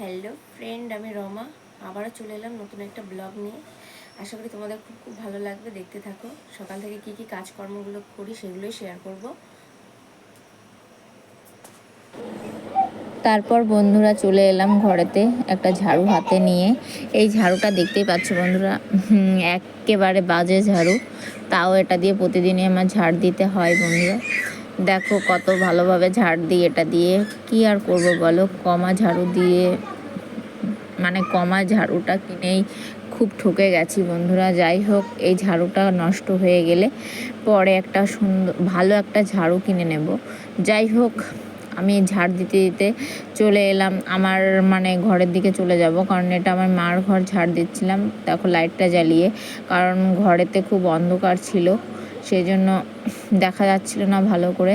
Hello friend, আমি রমা। আবারও চলে এলাম নতুন একটা ব্লগ নিয়ে। আশা করি তোমাদের খুব খুব ভালো লাগবে, দেখতে থাকো। সকাল থেকে কি কি কাজকর্মগুলো করি সেগুলোই শেয়ার করব। তারপর বন্ধুরা চলে এলাম ঘরেতে একটা ঝাড়ু হাতে নিয়ে। এই ঝাড়ুটা দেখতেই পাচ্ছ বন্ধুরা একেবারে বাজে ঝাড়ু। তাও এটা দিয়ে প্রতিদিনই আমার ঝাড় দিতে হয় বন্ধুরা। দেখো কত ভালোভাবে ঝাড় দিই এটা দিয়ে। কি আর করব বলো? কমা ঝাড়ু দিয়ে মানে কমা ঝাড়ুটা কিনেই খুব ঠকে গেছি বন্ধুরা। যাই হোক, এই ঝাড়ুটা নষ্ট হয়ে গেলে পরে একটা সুন্দর, ভালো একটা ঝাড়ু কিনে নেব। যাই হোক, আমি ঝাড় দিতে দিতে চলে এলাম। আমার মানে ঘরের দিকে চলে যাব, কারণ এটা আমার মার ঘর ঝাড় দিচ্ছিলাম। দেখো লাইটটা জ্বালিয়ে, কারণ ঘরেতে খুব অন্ধকার ছিল। সেই জন্য দেখা যাচ্ছিল না ভালো করে।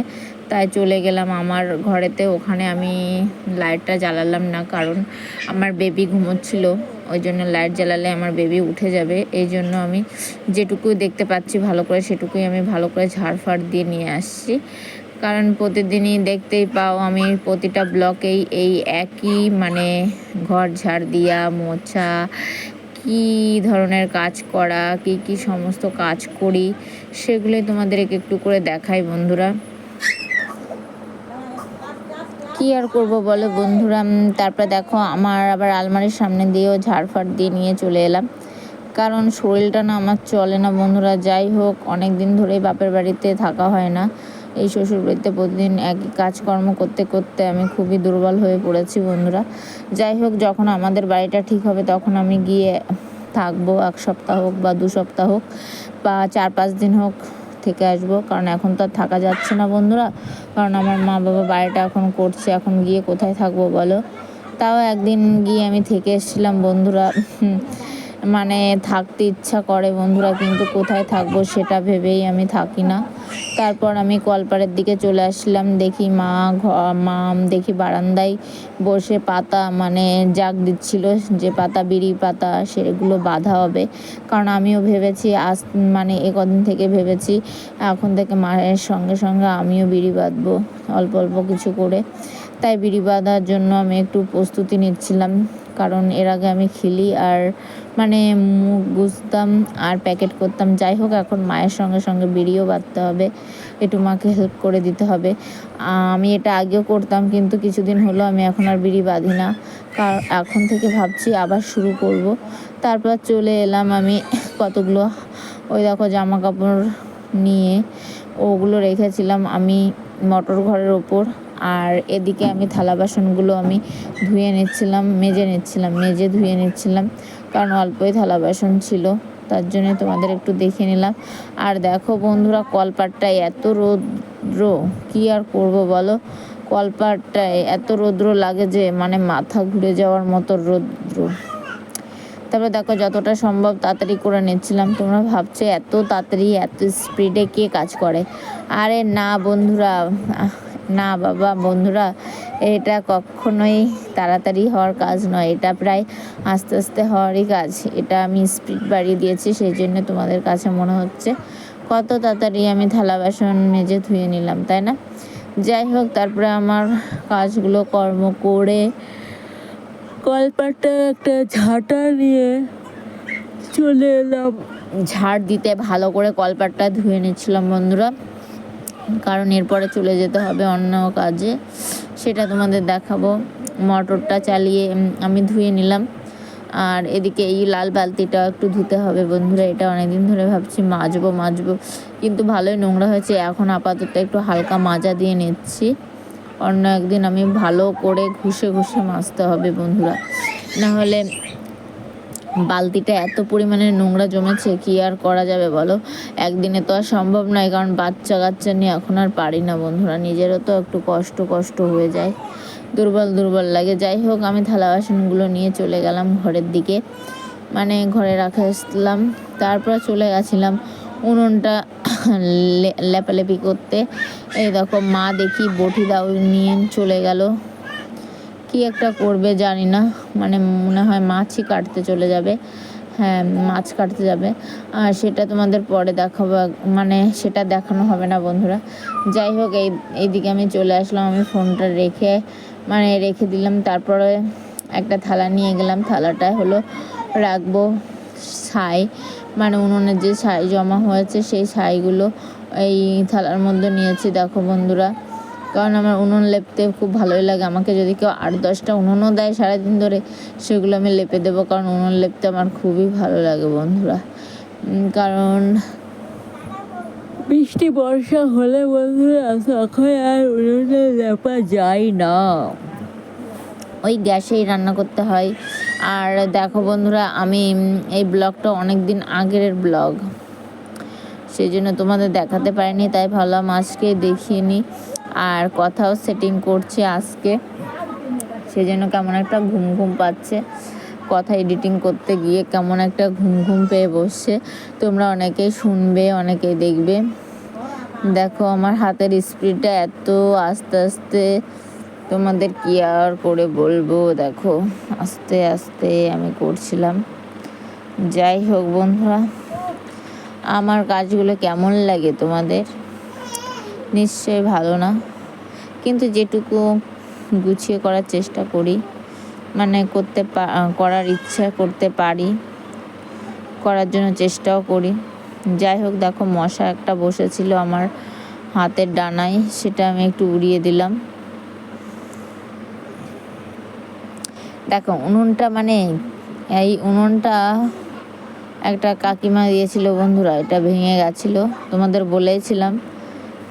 তাই চলে গেলাম আমার ঘরেতে। ওখানে আমি লাইটটা জ্বালালাম না, কারণ আমার বেবি ঘুমোচ্ছিল। ওই জন্য লাইট জ্বালালে আমার বেবি উঠে যাবে। এই জন্য আমি যেটুকু দেখতে পাচ্ছি ভালো করে, সেটুকুই আমি ভালো করে ঝাড় ফাড় দিয়ে নিয়ে আসছি। কারণ প্রতিদিনই দেখতেই পাও আমি প্রতিটা ব্লকেই এই একই মানে ঘর ঝাড় দিয়া, মোছা কি ধরনের কাজ করা, কি কি সমস্ত কাজ করি, সেগুলোই তোমাদেরকে একটু করে দেখাই বন্ধুরা। কি আর করব বলো বন্ধুরা তারপরে দেখো আমার আবার আলমারির সামনে দিয়েও ঝাড়ফাড় দিয়ে নিয়ে চলে এলাম। কারণ শরীরটা না আমার চলে না বন্ধুরা, যাই হোক অনেক দিন ধরেই বাপের বাড়িতে থাকা হয় না। এই শ্বশুর বাড়িতে প্রতিদিন একই কাজকর্ম করতে করতে আমি খুবই দুর্বল হয়ে পড়েছি বন্ধুরা। যাই হোক, যখন আমাদের বাড়িটা ঠিক হবে তখন আমি গিয়ে থাকব, এক সপ্তাহ হোক বা দু সপ্তাহ হোক বা চার পাঁচ দিন হোক থেকে আসব। কারণ এখন তো আর থাকা যাচ্ছে না বন্ধুরা। কারণ আমার মা বাবা বাড়িটা এখন করছে, এখন গিয়ে কোথায় থাকব বলো? তাও একদিন গিয়ে আমি থেকে এসেছিলাম বন্ধুরা। মানে থাকতে ইচ্ছা করে বন্ধুরা, কিন্তু কোথায় থাকব সেটা ভেবেই আমি থাকি না। তারপর আমি কলপাড়ের দিকে চলে আসলাম, দেখি মা মা দেখি বারান্দায় বসে পাতা মানে জাগ দিচ্ছিল যে পাতা, বিড়ি পাতা, সেগুলো বাঁধা হবে। কারণ আমিও ভেবেছি আজ মানে এ কদিন থেকে ভেবেছি এখন থেকে মায়ের সঙ্গে সঙ্গে আমিও বিড়ি বাঁধবো, অল্প অল্প কিছু করে। তাই বিড়ি বাঁধার জন্য আমি একটু প্রস্তুতি নিচ্ছিলাম। কারণ এর আগে আমি খিলি আর মানে মুখ গুছতাম আর প্যাকেট করতাম। যাই হোক, এখন মায়ের সঙ্গে সঙ্গে বিড়িও বাঁধতে হবে। একটু মাকে হেল্প করে দিতে হবে। আমি এটা আগেও করতাম, কিন্তু কিছুদিন হলো আমি এখন আর বিড়ি বাঁধি না। কারণ এখন থেকে ভাবছি আবার শুরু করব। তারপর চলে এলাম আমি কতগুলো, ওই দেখো জামা কাপড় নিয়ে, ওগুলো রেখেছিলাম আমি মটর ঘরের ওপর। আর এদিকে আমি থালা বাসনগুলো আমি ধুয়ে নিচ্ছিলাম, মেজে নিচ্ছিলাম, মেজে ধুয়ে নিচ্ছিলাম, কারণ অল্পই থালা বাসন ছিল, তার জন্য তোমাদের একটু দেখে নিলাম। আর দেখো বন্ধুরা, কলপাটটায় এত রৌদ্র, কি আর করব বলো? কলপাটটায় এত রৌদ্র লাগে যে মানে মাথা ঘুরে যাওয়ার মতো রৌদ্র। তারপরে দেখো যতটা সম্ভব তাড়াতাড়ি করে নিচ্ছিলাম, তোমরা ভাবছ এত তাড়াতাড়ি, এত স্পিডে কে কাজ করে? আরে না বন্ধুরা না বাবা, বন্ধুরা, এটা কখনোই তাড়াতাড়ি হওয়ার কাজ নয়। এটা প্রায় আস্তে আস্তে হওয়ারই কাজ। এটা আমি স্পিড বাড়িয়ে দিয়েছি, সেই জন্য তোমাদের কাছে মনে হচ্ছে কত তাড়াতাড়ি আমি থালা বাসন মেজে ধুয়ে নিলাম, তাই না? যাই হোক, তারপরে আমার কাজগুলো কর্ম করে কলপাটটা একটা ঝাঁটা নিয়ে চলে এলাম। ঝাড় দিতে ভালো করে কলপাটটা ধুয়ে নিচ্ছিলাম, বন্ধুরা। কারণ এরপরে চলে যেতে হবে অন্য কাজে। সেটা তোমাদের দেখাবো। মটরটা চালিয়ে আমি ধুয়ে নিলাম। আর এদিকে এই লাল বালতিটা একটু ধুতে হবে বন্ধুরা, এটা অনেকদিন ধরে ভাবছি মাজবো মাজবো। কিন্তু ভালোই নোংরা হয়েছে। এখন আপাতত একটু হালকা মাজা দিয়ে নিচ্ছি। অন্য একদিন আমি ভালো করে ঘষে ঘষে মাজতে হবে বন্ধুরা। না হলে বালতিটা এত পরিমাণে নোংরা জমেছে, কি আর করা যাবে বলো? একদিনে তো আর সম্ভব নয়, কারণ বাচ্চা কাচ্চা নিয়ে এখন আর পারি না বন্ধুরা, নিজেরও তো একটু কষ্ট কষ্ট হয়ে যায়। দুর্বল দুর্বল লাগে। যাই হোক, আমি থালা বাসনগুলো নিয়ে চলে গেলাম ঘরের দিকে। মানে ঘরে রাখে আসলাম, তারপর চলে গেছিলাম উনুনটা লেপালেপি করতে। এই দেখো, মা দেখি বটি দাও নিয়ে চলে গেল। কি একটা করবে জানি না। মানে মনে হয় মাছই কাটতে চলে যাবে। হ্যাঁ মাছ কাটতে যাবে। আর সেটা তোমাদের পরে দেখাবো। মানে সেটা দেখানো হবে না বন্ধুরা। যাই হোক, এই, এইদিকে আমি চলে আসলাম। আমি ফোনটা রেখে মানে রেখে দিলাম। তারপরে একটা থালা নিয়ে গেলাম। থালাটা হলো রাখব ছাই। মানে উনুনের যে ছাই জমা হয়েছে, সেই ছাইগুলো এই থালার মধ্যে নিয়েছি। দেখো বন্ধুরা কারণ আমার উনুন লেপতে খুব ভালোই লাগে। আমাকে যদি কেউ আট দশটা উনুনও দেয় সারাদিন ধরে সেগুলো আমি লেপে দেবো। কারণ উনুন লেপতে আমার খুবই ভালো লাগে বন্ধুরা। কারণ বৃষ্টি বর্ষা হলে বন্ধুরা তখন আর উনুনে লেপা যায় না। ওই গ্যাসেই রান্না করতে হয়। আর দেখো বন্ধুরা আমি এই ব্লগটা অনেক দিন আগের ব্লগ। সেই জন্য তোমাদের দেখাতে পারিনি তাই ভাবলাম আজকে দেখিয়ে নিই। আর কথাও সেটিং করছে আজকে। সেই জন্য কেমন একটা ঘুম ঘুম পাচ্ছে। কথা এডিটিং করতে গিয়ে কেমন একটা ঘুম ঘুম পেয়ে বসছে। তোমরা অনেকেই শুনবে, অনেকেই দেখবে। দেখো, আমার হাতের স্পিডটা এত আস্তে আস্তে তোমাদের কি আর করে বলব। দেখো, আস্তে আস্তে আমি করছিলাম। যাই হোক বন্ধুরা, আমার কাজগুলো কেমন লাগে তোমাদের? নিশ্চয়ই ভালো না। কিন্তু যেটুকু গুছিয়ে করার চেষ্টা করি মানে করতে করার ইচ্ছা করতে পারি, করার জন্য চেষ্টাও করি। যাই হোক, দেখো মশা একটা বসেছিল আমার হাতের ডানায়, সেটা আমি একটু উড়িয়ে দিলাম। দেখো, উনুনটা মানে এই উনুনটা একটা কাকিমা দিয়েছিল বন্ধুরা, এটা ভেঙে গেছিল। তোমাদের বলেছিলাম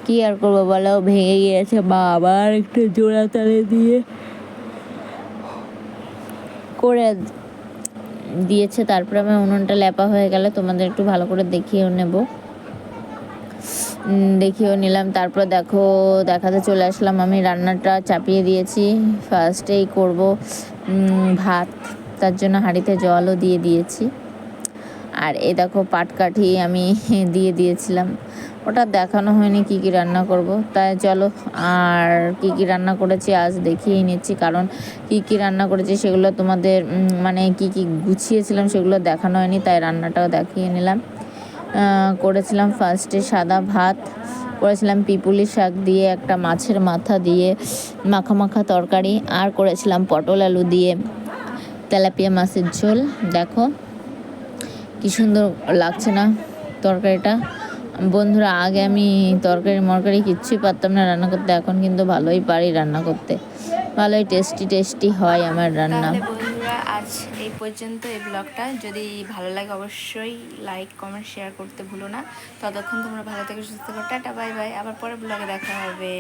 কি আর করব বলো? ভেঙে গিয়েছে বা আবার একটু জোড়া তালে দিয়ে। করে দিয়েছে, তারপরে আমার উনুনটা ল্যাপা হয়ে গেলে তোমাদের একটু ভালো করে দেখিয়েও নেব। দেখিয়েও নিলাম। তারপর দেখো, দেখাতে চলে আসলাম আমি রান্নাটা চাপিয়ে দিয়েছি। ফার্স্টেই করব ভাত, তার জন্য হাঁড়িতে জলও দিয়ে দিয়েছি। আর এই দেখো পাটকাঠি আমি দিয়ে দিয়েছিলাম। ওটা দেখানো হয়নি কি কি রান্না করব। তাই চলো, আর কি কি রান্না করেছি আজ দেখিয়ে নিচ্ছি। কারণ কি কি রান্না করেছি সেগুলো তোমাদের মানে কি কি গুছিয়েছিলাম সেগুলো দেখানো হয়নি, তাই রান্নাটাও দেখিয়ে নিলাম। করেছিলাম ফার্স্টে সাদা ভাত, করেছিলাম পিপুলি শাক দিয়ে, একটা মাছের মাথা দিয়ে মাখা মাখা তরকারি, আর করেছিলাম পটল আলু দিয়ে তেলাপিয়া মাছের ঝোল। দেখো কি সুন্দর লাগছে না তরকারিটা? বন্ধুরা, আগে আমি তরকারি মরকারি কিচ্ছুই পারতাম না রান্না করতে, এখন কিন্তু ভালোই পারি রান্না করতে। ভালোই টেস্টি টেস্টি হয় আমার রান্না। আজ এই পর্যন্ত এই ব্লগটা। যদি ভালো লাগে অবশ্যই লাইক কমেন্ট শেয়ার করতে ভুলো না। ততক্ষণ তোমরা ভালো থেকে, সুস্থ থাকো, টাটা বাই বাই আবার পরে ব্লগে দেখা হবে।